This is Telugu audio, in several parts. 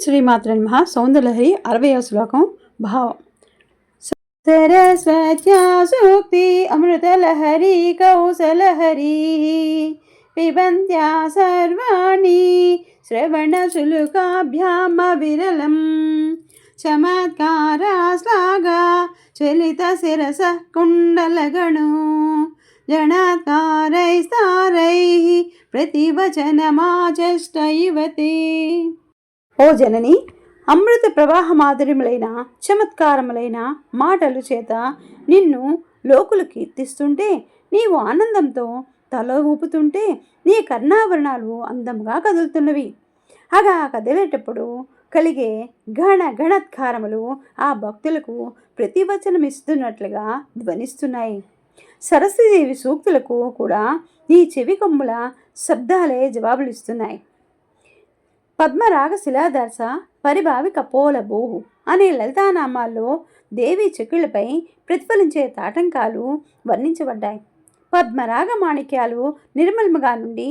శ్రీమాత్ర మహా సౌందర్యహరి అరవయో శ్లోకం. భావం. సరస్వత్యా సూక్తి అమృతలహరి కౌసలహరి పిబంత్యా సర్వాణి శ్రవణశులుకాభ్యామ విరలం చమత్కారా శ్లాఘా చలిత శిరస కుండలగణు జణత్కారైస్తారైः ప్రతివచనమాచష్ట ఇవతే ఓ జనని అమృత ప్రవాహ మాధుర్యములైన చమత్కారములైన మాటలు చేత నిన్ను లోకులు కీర్తిస్తుంటే నీవు ఆనందంతో తల ఊపుతుంటే నీ కర్ణాభరణాలు అందంగా కదులుతున్నవి. అగా కదిలేటప్పుడు కలిగే గణ గణత్కారములు ఆ భక్తులకు ప్రతివచనమిస్తున్నట్లుగా ధ్వనిస్తున్నాయి. సరస్వదేవి సూక్తులకు కూడా నీ చెవి కొమ్ముల శబ్దాలే జవాబులు ఇస్తున్నాయి పద్మరాగ శిలాదర్శ పరిభావి పోల బోహు అనే లలితానామాల్లో దేవి చెక్కులపై ప్రతిఫలించే తాటంకాలు వర్ణించబడ్డాయి. పద్మరాగ మాణిక్యాలు నిర్మలముగా నుండి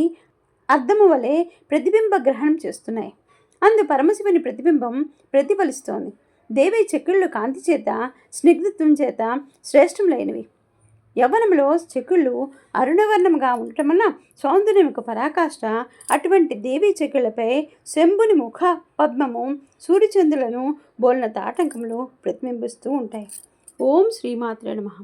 అర్ధము వలె ప్రతిబింబ గ్రహణం చేస్తున్నాయి. అందు పరమశివుని ప్రతిబింబం ప్రతిఫలిస్తోంది. దేవి చెక్కుళ్ళు కాంతి చేత స్నిగ్ధత్వం చేత శ్రేష్టములైనవి. యవ్వనంలో చెక్కుళ్ళు అరుణవర్ణంగా ఉండటం వల్ల సౌందర్యం యొక్క పరాకాష్ట అటువంటి దేవీ చెక్కులపై శంభుని ముఖ పద్మము సూర్యచంద్రులను బోలిన తాటంకములు ప్రతిబింబిస్తూ ఉంటాయి. ఓం శ్రీమాత్రే నమః.